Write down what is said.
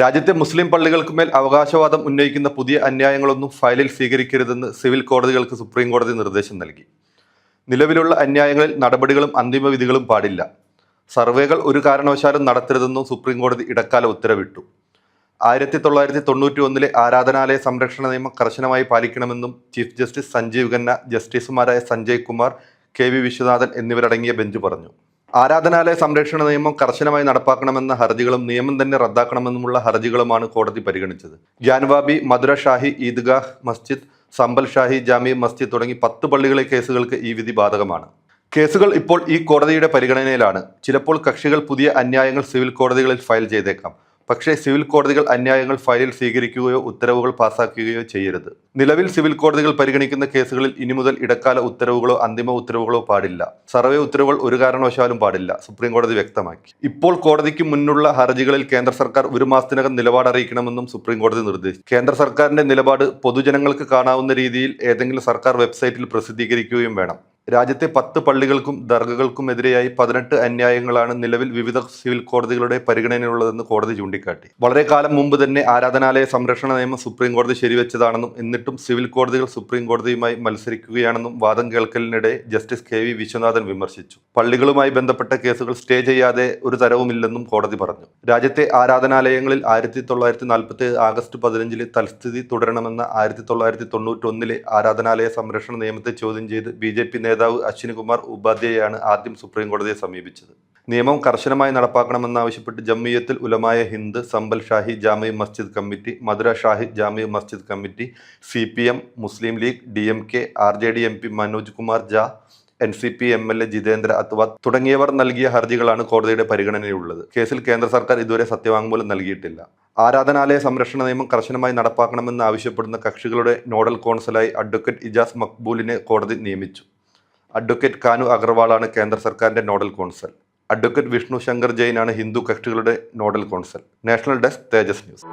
രാജ്യത്തെ മുസ്ലിം പള്ളികൾക്കുമേൽ അവകാശവാദം ഉന്നയിക്കുന്ന പുതിയ അന്യായങ്ങളൊന്നും ഫയലിൽ സ്വീകരിക്കരുതെന്ന് സിവിൽ കോടതികൾക്ക് സുപ്രീം കോടതി നിർദ്ദേശം നൽകി. നിലവിലുള്ള അന്യായങ്ങളിൽ നടപടികളും അന്തിമ വിധികളും പാടില്ല. സർവേകൾ ഒരു കാരണവശാലും നടത്തരുതെന്നും സുപ്രീം കോടതി ഇടക്കാല ഉത്തരവിട്ടു. ആയിരത്തി തൊള്ളായിരത്തി തൊണ്ണൂറ്റി ഒന്നിലെ ആരാധനാലയ സംരക്ഷണ നിയമം കർശനമായി പാലിക്കണമെന്നും ചീഫ് ജസ്റ്റിസ് സഞ്ജീവ് ഖന്ന ജസ്റ്റിസുമാരായ സഞ്ജയ് കുമാർ കെ വി വിശ്വനാഥൻ എന്നിവരടങ്ങിയ ബെഞ്ച് പറഞ്ഞു. ആരാധനാലയ സംരക്ഷണ നിയമം കർശനമായി നടപ്പാക്കണമെന്ന ഹർജികളും നിയമം തന്നെ റദ്ദാക്കണമെന്നുമുള്ള ഹർജികളുമാണ് കോടതി പരിഗണിച്ചത്. ജാൻവാബി മധുര ഷാഹി ഈദ്ഗാഹ് മസ്ജിദ് സമ്പൽ ഷാഹി ജാമി മസ്ജിദ് തുടങ്ങി പത്ത് പള്ളികളെ കേസുകൾക്ക് ഈ വിധി ബാധകമാണ്. കേസുകൾ ഇപ്പോൾ ഈ കോടതിയുടെ പരിഗണനയിലാണ്. ചിലപ്പോൾ കക്ഷികൾ പുതിയ അന്യായങ്ങൾ സിവിൽ കോടതികളിൽ ഫയൽ ചെയ്തേക്കാം. പക്ഷേ സിവിൽ കോടതികൾ അന്യായങ്ങൾ ഫയലിൽ സ്വീകരിക്കുകയോ ഉത്തരവുകൾ പാസാക്കുകയോ ചെയ്യരുത്. നിലവിൽ സിവിൽ കോടതികൾ പരിഗണിക്കുന്ന കേസുകളിൽ ഇനി മുതൽ ഇടക്കാല ഉത്തരവുകളോ അന്തിമ ഉത്തരവുകളോ പാടില്ല. സർവേ ഉത്തരവുകൾ ഒരു കാരണവശാലും പാടില്ല സുപ്രീം കോടതി വ്യക്തമാക്കി. ഇപ്പോൾ കോടതിക്ക് മുന്നുള്ള ഹർജികളിൽ കേന്ദ്ര സർക്കാർ ഒരു മാസത്തിനകം നിലപാട് അറിയിക്കണമെന്നും സുപ്രീം കോടതി നിർദ്ദേശിച്ചു. കേന്ദ്ര സർക്കാരിന്റെ നിലപാട് പൊതുജനങ്ങൾക്ക് കാണാവുന്ന രീതിയിൽ ഏതെങ്കിലും സർക്കാർ വെബ്സൈറ്റിൽ പ്രസിദ്ധീകരിക്കുകയും വേണം. രാജ്യത്തെ പത്ത് പള്ളികൾക്കും ദർഗകൾക്കും എതിരെയായി പതിനെട്ട് അന്യായങ്ങളാണ് നിലവിൽ വിവിധ സിവിൽ കോടതികളുടെ പരിഗണനയിലുള്ളതെന്ന് കോടതി ചൂണ്ടിക്കാട്ടി. വളരെ കാലം മുമ്പ് തന്നെ ആരാധനാലയ സംരക്ഷണ നിയമം സുപ്രീം കോടതി ശരിവെച്ചതാണെന്നും എന്നിട്ടും സിവിൽ കോടതികൾ സുപ്രീം കോടതിയുമായി മത്സരിക്കുകയാണെന്നും വാദം കേൾക്കലിനിടെ ജസ്റ്റിസ് കെ വി വിശ്വനാഥൻ വിമർശിച്ചു. പള്ളികളുമായി ബന്ധപ്പെട്ട കേസുകൾ സ്റ്റേ ചെയ്യാതെ ഒരു തരവുമില്ലെന്നും കോടതി പറഞ്ഞു. രാജ്യത്തെ ആരാധനാലയങ്ങളിൽ ആയിരത്തി തൊള്ളായിരത്തി നാൽപ്പത്തി ആഗസ്റ്റ് പതിനഞ്ചിലെ തൽസ്ഥിതി തുടരണമെന്ന ആയിരത്തി തൊള്ളായിരത്തി തൊണ്ണൂറ്റി ഒന്നിലെ ആരാധനാലയ സംരക്ഷണ നിയമത്തെ ചോദ്യം ചെയ്ത് ബി ജെ പി നേതാവ് അശ്വിനികുമാർ ഉപാധ്യായാണ് ആദ്യം സുപ്രീം കോടതിയെ സമീപിച്ചത്. നിയമം കർശനമായി നടപ്പാക്കണമെന്നാവശ്യപ്പെട്ട് Jamiat ul Ulama Hind Sambhal Shahi Jama Masjid committee Mathura Shahi Jama Masjid committee C P M Muslim League D M K R J D M P Manoj Kumar Jha N C P M L A Jitendra Awhad തുടങ്ങിയവർ നൽകിയ ഹർജികളാണ് കോടതിയുടെ പരിഗണനയിലുള്ളത്. കേസിൽ കേന്ദ്ര സർക്കാർ ഇതുവരെ സത്യവാങ്മൂലം നൽകിയിട്ടില്ല. ആരാധനാലയ സംരക്ഷണ നിയമം കർശനമായി നടപ്പാക്കണമെന്ന് ആവശ്യപ്പെടുന്ന കക്ഷികളുടെ നോഡൽ കോൺസലായി അഡ്വക്കേറ്റ് ഇജാസ് മക്ബൂലിനെ കോടതി നിയമിച്ചു. അഡ്വക്കേറ്റ് കാനു അഗർവാളാണ് കേന്ദ്ര സർക്കാരിന്റെ nodal counsel. Advocate Vishnu Shankar ജെയിനാണ് Hindu കക്ഷികളുടെ nodal counsel. National desk Tejas news.